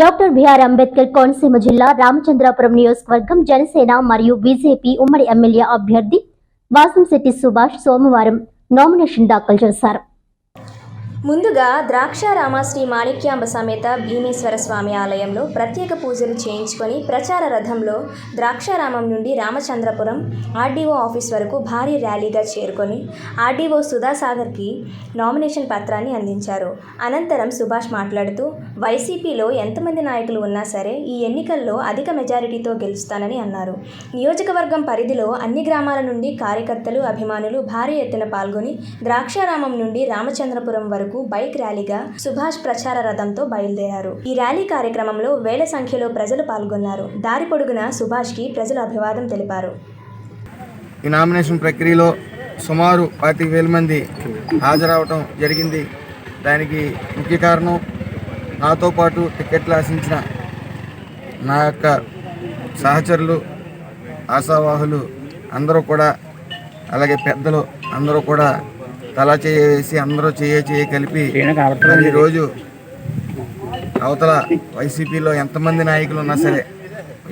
Doctor BR Ambedkar Konaseema జిల్లా రామచంద్రాపురం నియోజకవర్గం జనసేన మరియు బీజేపీ ఉమ్మడి ఎమ్మెల్యే అభ్యర్థి వాసంశెట్టి సుభాష్ సోమవారం నామినేషన్ దాఖలు చేశారు. ముందుగా ద్రాక్షారామ శ్రీ మాణిక్యాంబ సమేత భీమేశ్వర స్వామి ఆలయంలో ప్రత్యేక పూజలు చేయించుకొని ప్రచార రథంలో ద్రాక్షారామం నుండి రామచంద్రపురం ఆర్డీఓ ఆఫీస్ వరకు భారీ ర్యాలీగా చేరుకొని ఆర్డీఓ సుధాసాగర్కి నామినేషన్ పత్రాన్ని అందించారు. అనంతరం సుభాష్ మాట్లాడుతూ వైసీపీలో ఎంతమంది నాయకులు ఉన్నా సరే ఈ ఎన్నికల్లో అధిక మెజారిటీతో గెలుస్తానని అన్నారు. నియోజకవర్గం పరిధిలో అన్ని గ్రామాల నుండి కార్యకర్తలు అభిమానులు భారీ ఎత్తున పాల్గొని ద్రాక్షారామం నుండి రామచంద్రపురం వరకు బైక్ ర్యాలీగా సుభాష్ ప్రచార రథంతో బయలుదేరారు. ఈ ర్యాలీ కార్యక్రమంలో వేల సంఖ్యలో ప్రజలు పాల్గొన్నారు. దారి పొడుగున సుభాష్కి ప్రజలు అభివాదం తెలిపారు. ఈ నామినేషన్ ప్రక్రియలో సుమారు పాతిక వేల మంది హాజరవటం జరిగింది. దానికి ముఖ్య కారణం నాతో పాటు టికెట్లు ఆశించిన నా యొక్క సహచరులు ఆశావాహులు అందరూ కూడా అలాగే పెద్దలు అందరూ కూడా తలా చేయ వేసి అందరూ చేయ చేయ కలిపి ఈరోజు అవతల వైసీపీలో ఎంతమంది నాయకులు ఉన్నా సరే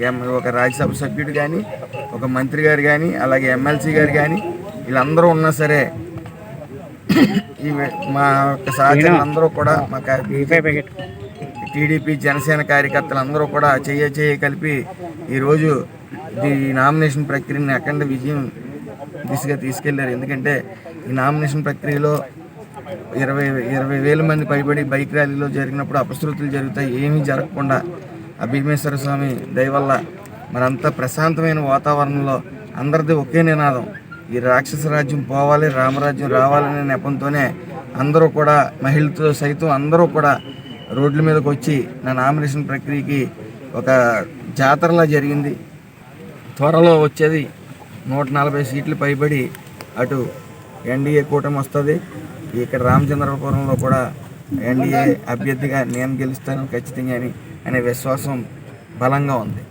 ఎం- ఒక రాజ్యసభ సభ్యుడు కానీ ఒక మంత్రి గారు కానీ అలాగే ఎమ్మెల్సీ గారు కానీ వీళ్ళందరూ ఉన్నా సరే మా యొక్క సహచరులు అందరూ కూడా మా టీడీపీ జనసేన కార్యకర్తలు అందరూ కూడా చెయ్య చెయ్య కలిపి ఈరోజు ఈ నామినేషన్ ప్రక్రియని అఖండ విజయం దిశగా తీసుకెళ్ళారు. ఎందుకంటే ఈ నామినేషన్ ప్రక్రియలో ఇరవై ఇరవై వేల మంది పైబడి బైక్ ర్యాలీలో జరిగినప్పుడు అపశృతులు జరుగుతాయి. ఏమీ జరగకుండా ఆ భీమేశ్వర స్వామి దయవల్ల మరంతా ప్రశాంతమైన వాతావరణంలో అందరిది ఒకే నినాదం. ఈ రాక్షస రాజ్యం పోవాలి రామరాజ్యం రావాలనే నెపంతోనే అందరూ కూడా మహిళతో సైతం అందరూ కూడా రోడ్ల మీదకి వచ్చి నా నామినేషన్ ప్రక్రియకి ఒక జాతరలా జరిగింది. త్వరలో వచ్చేది నూట నలభై సీట్లు పైబడి అటు ఎన్డీఏ కూటమి వస్తుంది. ఇక్కడ రామచంద్రపురంలో కూడా ఎన్డీఏ అభ్యర్థిగా నేను గెలుస్తాను ఖచ్చితంగా అని అనే విశ్వాసం బలంగా ఉంది.